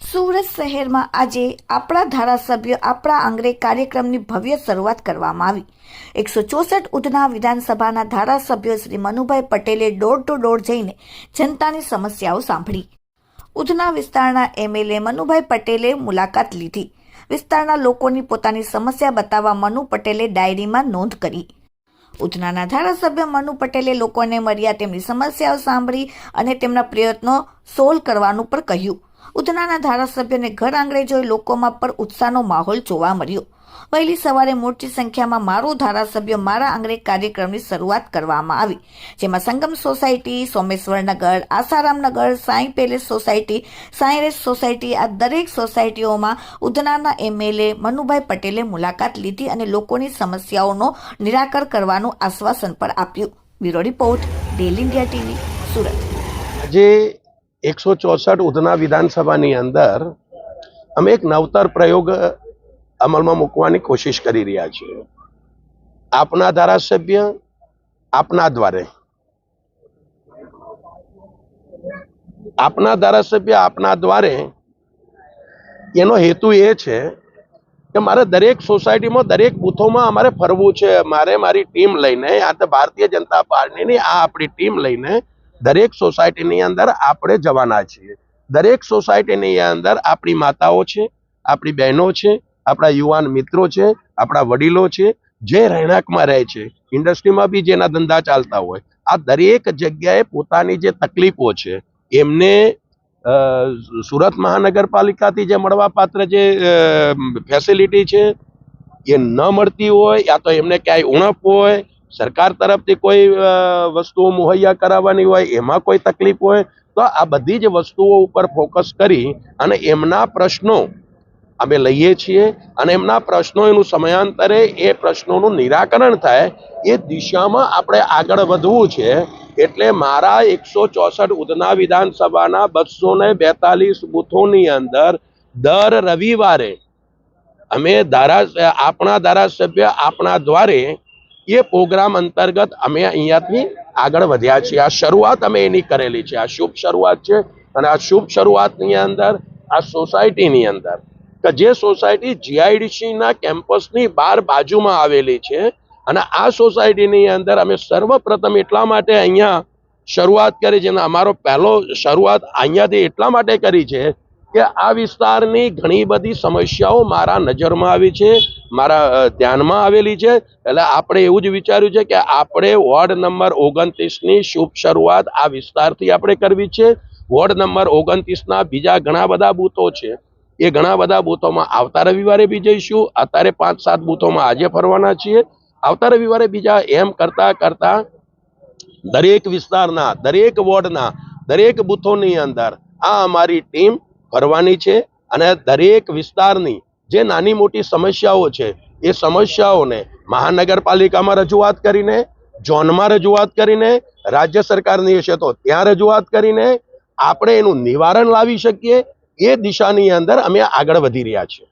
સુરત શહેરમાં આજે આપણા ધારાસભ્ય, આપણા આંગણે કાર્યક્રમની ભવ્ય શરૂઆત કરવામાં આવી. એકસો ચોસઠ ઉધના વિધાનસભાના ધારાસભ્ય શ્રી મનુભાઈ પટેલે ડોર ટુ ડોર જઈને જનતાની સમસ્યાઓ સાંભળી. ઉધના વિસ્તારના એમએલએ મનુભાઈ પટેલે મુલાકાત લીધી. વિસ્તારના લોકોની પોતાની સમસ્યા બતાવવા મનુ પટેલે ડાયરીમાં નોંધ કરી. ઉધનાના ધારાસભ્ય મનુ પટેલે લોકોને મળ્યા તેમની સમસ્યાઓ સાંભળી અને તેમના પ્રયત્નો સોલ્વ કરવાનું પણ કહ્યું. ઉધનાના ધારાસભ્યને ઘર આંગણે જોઈ લોકોમાં પણ ઉત્સાહનો માહોલ જોવા મળ્યો. વહેલી સવારે મોટી સંખ્યામાં મારું ધારાસભ્ય મારા આંગણે કાર્યક્રમની શરૂઆત કરવામાં આવી, જેમાં Sangam society Someshwarnagar Asaramnagar Sai palace society, Sai race society આ દરેક સોસાયટીઓમાં ઉધનાના એમએલએ મનુભાઈ પટેલે મુલાકાત લીધી અને લોકોની સમસ્યાઓનો નિરાકર કરવાનું આશ્વાસન પણ આપ્યું. Bureau report, daily India TV, Surat. આજે એકસો ચોસઠ ઉધના વિધાનસભાની અંદર અમે એક નવતર પ્રયોગ અમલમાં મૂકવાની કોશિશ કરી રહ્યા છીએ આપના ધારાસભ્ય આપના દ્વારે. આપના ધારાસભ્ય આપના દ્વારે એનો હેતુ એ છે કે મારે દરેક સોસાયટીમાં, દરેક બૂથોમાં અમારે ફરવું છે. મારે મારી ટીમ લઈને, આ તો ભારતીય જનતા પાર્ટીની, આ આપણી ટીમ લઈને દરેક સોસાયટીની અંદર આપણે જવાના છીએ. દરેક સોસાયટીની અંદર આપણી માતાઓ છે, આપણી બહેનો છે આપણા યુવાન મિત્રો છે, આપણા વડીલો છે, જે રહેણાંકમાં રહે છે. ઇન્ડસ્ટ્રીમાં બી જેના ધંધા ચાલતા હોય, આ દરેક જગ્યાએ પોતાની જે તકલીફો છે, એમને સુરત મહાનગરપાલિકાથી જે મળવાપાત્ર જે ફેસિલિટી છે, એ ન મળતી હોય, યા તો એમને ક્યાંય ઉણપ હોય, સરકાર તરફથી કોઈ વસ્તુઓ મુહૈયા કરાવવાની હોય, એમાં કોઈ તકલીફ હોય, તો આ બધી જ વસ્તુઓ ઉપર ફોકસ કરી અને એમના પ્રશ્નો અમે લઈએ છીએ અને એમના પ્રશ્નો એનું સમયાંતરે એ પ્રશ્નોનું નિરાકરણ થાય એ દિશામાં આપણે આગળ વધવું છે. એટલે મારા એકસો ચોસઠ ઉધના વિધાનસભાના બસો ને બેતાલીસ બૂથોની અંદર દર રવિવારે અમે ધારા આપણા ધારાસભ્ય આપણા દ્વારે એ પ્રોગ્રામ અંતર્ગત અમે અહીંયાથી આગળ વધ્યા છીએ. આ શરૂઆત અમે એની કરેલી છે. આ શુભ શરૂઆત છે અને આ શુભ શરૂઆતની અંદર, આ સોસાયટીની અંદર કે જે સોસાયટી જીઆઈડીસીના કેમ્પસની બહાર બાજુમાં આવેલી છે અને આ સોસાયટીની અંદર અમે સર્વપ્રથમ એટલા માટે અહીંયા શરૂઆત કરી છે અને અમારો પહેલો શરૂઆત અહીંયાથી એટલા માટે કરી છે કે આ વિસ્તારની ઘણી બધી સમસ્યાઓ મારા નજરમાં આવી છે, મારા ધ્યાનમાં આવેલી છે. એટલે આપણે એવું જ વિચાર્યું છે કે આપણે વોર્ડ નંબર ઓગણત્રીસની શુભ શરૂઆત આ વિસ્તારથી આપણે કરવી છે. વોર્ડ નંબર ઓગણત્રીસના બીજા ઘણા બધા બૂથો છે. એ ઘણા બધા બૂથોમાં આવતા રવિવારે બી જઈશું. અત્યારે પાંચ સાત બૂથોમાં આજે ફરવાના છીએ. આવતા રવિવારે બીજા એમ કરતા કરતા દરેક વિસ્તારના, દરેક વોર્ડના, દરેક બૂથોની અંદર આ અમારી ટીમ ફરવાની છે અને દરેક વિસ્તારની જે નાની મોટી સમસ્યાઓ છે, એ સમસ્યાઓને મહાનગરપાલિકામાં રજૂઆત કરીને, ઝોનમાં રજૂઆત કરીને, રાજ્ય સરકારની હશે તો ત્યાં રજૂઆત કરીને આપણે એનું નિવારણ લાવી શકીએ. એ દિશાની અંદર અમે આગળ વધી રહ્યા છીએ.